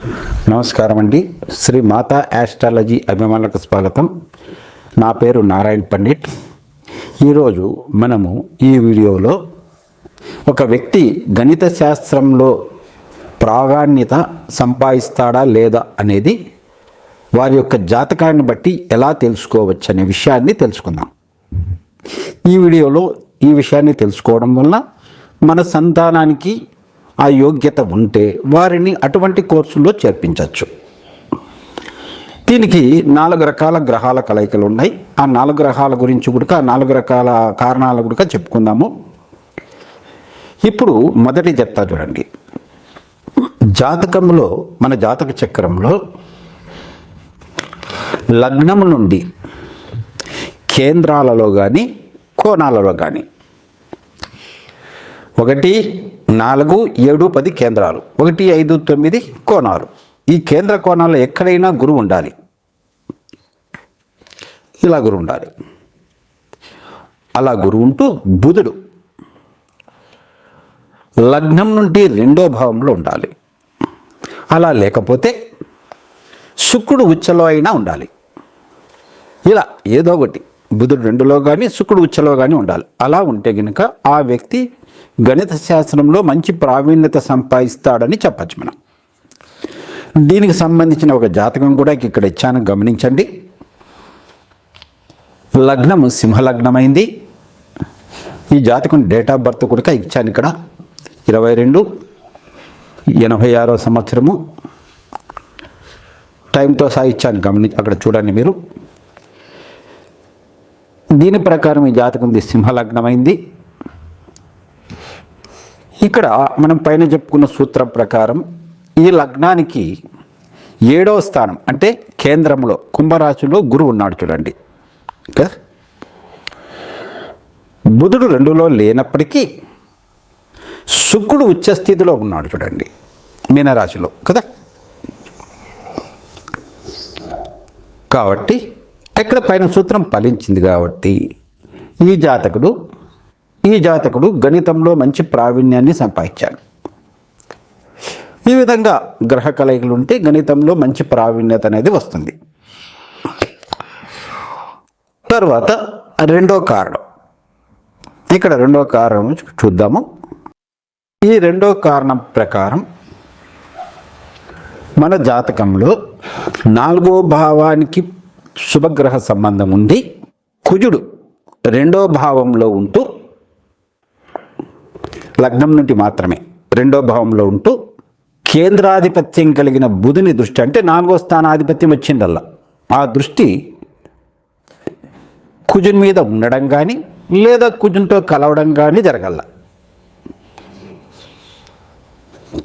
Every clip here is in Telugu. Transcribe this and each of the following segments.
నమస్కారం అండి. శ్రీ మాతా యాస్ట్రాలజీ అభిమానులకు స్వాగతం. నా పేరు నారాయణ్ పండిట్. ఈరోజు మనము ఈ వీడియోలో ఒక వ్యక్తి గణిత శాస్త్రంలో ప్రాధాన్యత సంపాదిస్తాడా లేదా అనేది వారి యొక్క జాతకాన్ని బట్టి ఎలా తెలుసుకోవచ్చు అనే విషయాన్ని తెలుసుకుందాం. ఈ వీడియోలో ఈ విషయాన్ని తెలుసుకోవడం వల్ల మన సంతానానికి ఆ యోగ్యత ఉంటే వారిని అటువంటి కోర్సుల్లో చేర్పించవచ్చు దీనికి నాలుగు రకాల గ్రహాల కలయికలు ఉన్నాయి. ఆ నాలుగు గ్రహాల గురించి కూడా నాలుగు రకాల కారణాలు కూడా చెప్పుకుందాము. ఇప్పుడు మొదటి చెప్తా చూడండి. జాతకంలో మన జాతక చక్రంలో లగ్నము నుండి కేంద్రాలలో కానీ కోణాలలో కానీ ఒకటి నాలుగు ఏడు పది కేంద్రాలు. ఒకటి ఐదు తొమ్మిది కోణాలు. ఈ కేంద్ర కోణాల్లో ఎక్కడైనా గురువు ఉండాలి. ఇలా గురువు ఉండాలి. అలా గురువు ఉంటూ బుధుడు లగ్నం నుండి రెండో భావంలో ఉండాలి. అలా లేకపోతే శుక్రుడు ఉచ్చలో అయినా ఉండాలి. ఇలా ఏదో ఒకటి. బుధుడు రెండులో కానీ శుక్రుడు ఉచ్చలో కానీ ఉండాలి. అలా ఉంటే కనుక ఆ వ్యక్తి గణిత శాస్త్రంలో మంచి ప్రావీణ్యత సంపాదిస్తాడని చెప్పచ్చు మనం. దీనికి సంబంధించిన ఒక జాతకం కూడా ఇక్కడ ఇచ్చాను గమనించండి. లగ్నం సింహలగ్నమైంది. ఈ జాతకం డేట్ ఆఫ్ బర్త్ కూడా ఇచ్చాను ఇక్కడ. ఇరవై రెండు ఎనభై ఆరో సంవత్సరము. టైంతో సహా ఇచ్చాను గమని అక్కడ చూడండి మీరు. దీని ప్రకారం ఈ జాతకం ఇది సింహలగ్నమైంది. ఇక్కడ మనం పైన చెప్పుకున్న సూత్రం ప్రకారం ఈ లగ్నానికి ఏడవ స్థానం అంటే కేంద్రంలో కుంభరాశిలో గురువు ఉన్నాడు చూడండి. కదా బుధుడు రెండులో లేనప్పటికీ శుక్రుడు ఉచ్చస్థితిలో ఉన్నాడు చూడండి మీనరాశిలో కదా? కాబట్టి ఎక్కడ పైన సూత్రం ఫలించింది కాబట్టి ఈ జాతకుడు ఈ జాతకుడు గణితంలో మంచి ప్రావీణ్యాన్ని సంపాదించాడు. ఈ విధంగా గ్రహ కలయికలు ఉంటే గణితంలో మంచి ప్రావీణ్యత అనేది వస్తుంది. తర్వాత రెండో కారణం. ఇక్కడ రెండో కారణం చూద్దాము. ఈ రెండో కారణం ప్రకారం మన జాతకంలో నాలుగో భావానికి శుభగ్రహ సంబంధం ఉంది. కుజుడు రెండో భావంలో ఉంటూ లగ్నం నుండి మాత్రమే. రెండో భావంలో ఉంటూ కేంద్రాధిపత్యం కలిగిన బుధుని దృష్టి అంటే నాలుగో స్థానాధిపత్యం వచ్చిందల్లా. ఆ దృష్టి కుజుని మీద ఉండడం కానీ లేదా కుజునితో కలవడం కానీ జరగల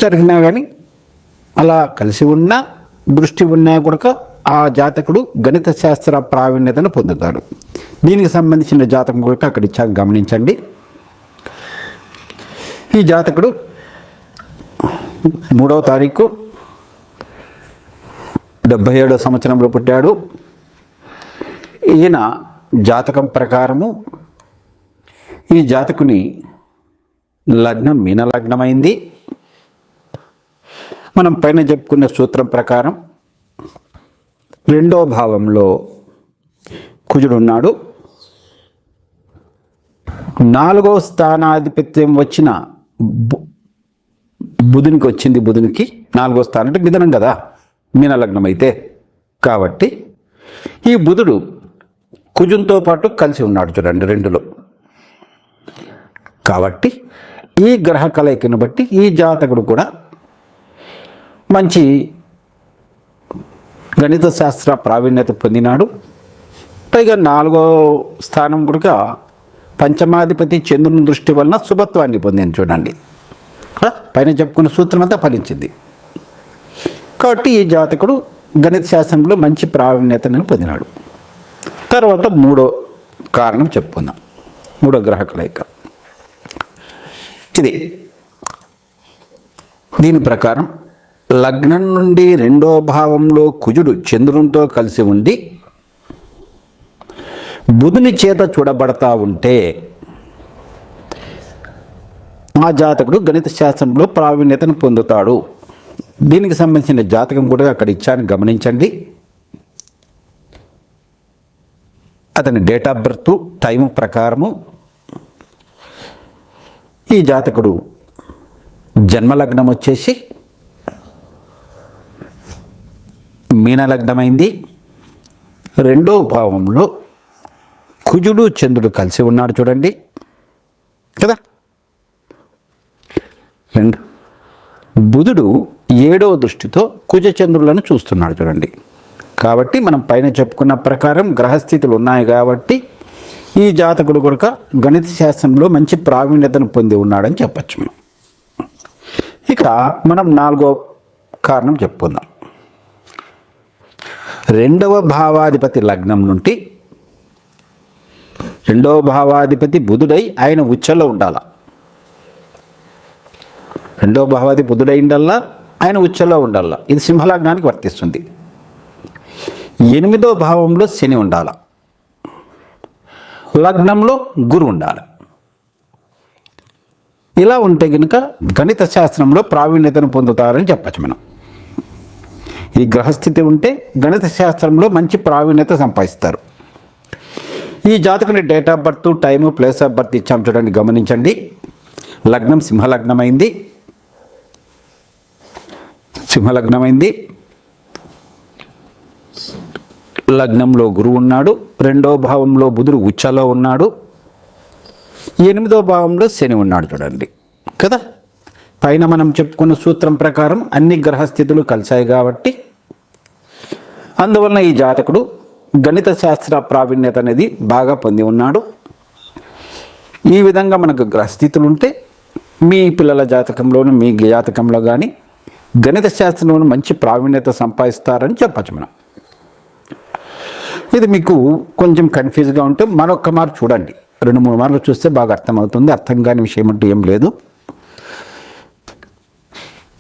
జరిగినా కానీ అలా కలిసి ఉన్నా దృష్టి ఉన్నా కూడా ఆ జాతకుడు గణిత శాస్త్ర ప్రావీణ్యతను పొందుతాడు. దీనికి సంబంధించిన జాతకం కూడా అక్కడ ఇచ్చాక గమనించండి. ఈ జాతకుడు మూడవ తారీఖు డెబ్భై ఏడో సంవత్సరంలో పుట్టాడు. ఈయన జాతకం ప్రకారము ఈ జాతకుని లగ్నం మీన లగ్నమైంది మనం పైన చెప్పుకున్న సూత్రం ప్రకారం రెండో భావంలో కుజుడున్నాడు. నాలుగో స్థానాధిపత్యం వచ్చిన బుధునికి వచ్చింది బుధునికి నాలుగో స్థానం అంటే మిథనం కదా మీన లగ్నం అయితే కాబట్టి ఈ బుధుడు కుజుంతో పాటు కలిసి ఉన్నాడు చూడండి రెండులో. కాబట్టి ఈ గ్రహ కలయికను బట్టి ఈ జాతకుడు కూడా మంచి గణిత శాస్త్ర ప్రావీణ్యత పొందినాడు. పైగా నాలుగో స్థానం కూడా పంచమాధిపతి చంద్రుని దృష్టి వలన శుభత్వాన్ని పొందింది చూడండి. పైన చెప్పుకున్న సూత్రం అంతా ఫలించింది. కాబట్టి ఈ జాతకుడు గణిత శాస్త్రంలో మంచి ప్రావీణ్యతను పొందినాడు. తర్వాత మూడో కారణం చెప్పుకుందాం. మూడో గ్రహ కలయిక. ఇది దీని ప్రకారం లగ్నం నుండి రెండో భావంలో కుజుడు చంద్రునితో కలిసి ఉండి బుధుని చేత చూడబడతా ఉంటే ఆ జాతకుడు గణిత శాస్త్రంలో ప్రావీణ్యతను పొందుతాడు. దీనికి సంబంధించిన జాతకం కూడా అక్కడ ఇచ్చాను గమనించండి. అతని డేట్ ఆఫ్ బర్త్ టైం ప్రకారము. ఈ జాతకుడు జన్మలగ్నం వచ్చేసి మీనలగ్నమైంది. రెండో భావంలో కుజుడు చంద్రుడు కలిసి ఉన్నాడు చూడండి. కదా? రెండు. బుధుడు ఏడో దృష్టితో కుజచంద్రులను చూస్తున్నాడు చూడండి. కాబట్టి మనం పైన చెప్పుకున్న ప్రకారం గ్రహస్థితులు ఉన్నాయి కాబట్టి ఈ జాతకుడు కొడుక గణిత శాస్త్రంలో మంచి ప్రావీణ్యతను పొంది ఉన్నాడని చెప్పచ్చు మనం ఇక మనం నాలుగో కారణం చెప్పుకుందాం. రెండవ భావాధిపతి లగ్నం నుండి రెండో భావాధిపతి బుధుడై ఆయన ఉచ్చల్లో ఉండాల. రెండో భావాది బుధుడై ఆయన ఉచ్చలో ఉండాల. ఇది సింహలగ్నానికి వర్తిస్తుంది. ఎనిమిదో భావంలో శని ఉండాల. లగ్నంలో గురు ఉండాలి. ఇలా ఉంటే కనుక గణిత శాస్త్రంలో ప్రావీణ్యతను పొందుతారని చెప్పచ్చు మనం. ఈ గ్రహస్థితి ఉంటే గణిత శాస్త్రంలో మంచి ప్రావీణ్యత సంపాదిస్తారు. ఈ జాతకుని date of birth time place of birth ఇచ్చాం చూడండి గమనించండి. లగ్నం సింహలగ్నమైంది. సింహలగ్నమైంది. లగ్నంలో గురువు ఉన్నాడు. రెండో భావంలో బుధుడు ఉచ్చలో ఉన్నాడు. ఎనిమిదో భావంలో శని ఉన్నాడు చూడండి. కదా? పైన మనం చెప్పుకున్న సూత్రం ప్రకారం అన్ని గ్రహస్థితులు కలిశాయి కాబట్టి అందువలన ఈ జాతకుడు గణిత శాస్త్ర ప్రావీణ్యత అనేది బాగా పొంది ఉన్నాడు. ఈ విధంగా మనకు గ్రహస్థితులు ఉంటే మీ పిల్లల జాతకంలోను మీ జాతకంలో కానీ గణిత శాస్త్రంలోను మంచి ప్రావీణ్యత సంపాదిస్తారని చెప్పచ్చు మనం. ఇది మీకు కొంచెం కన్ఫ్యూజ్గా ఉంటే మరొక మారు చూడండి. రెండు మూడు మార్లు చూస్తే బాగా అర్థమవుతుంది. అర్థం కాని విషయం అంటూ ఏం లేదు.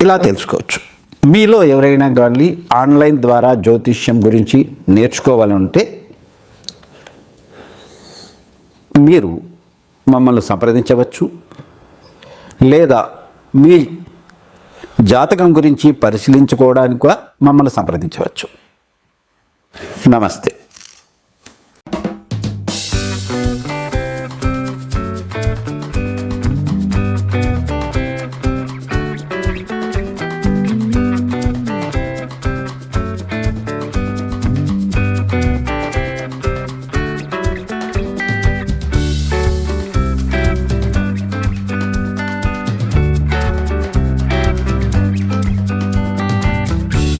ఇలా తెలుసుకోవచ్చు. మీలో ఎవరైనా కానీ ఆన్లైన్ ద్వారా జ్యోతిష్యం గురించి నేర్చుకోవాలంటే మీరు మమ్మల్ని సంప్రదించవచ్చు. లేదా మీ జాతకం గురించి పరిశీలించుకోవడానికి కూడా మమ్మల్ని సంప్రదించవచ్చు. నమస్తే.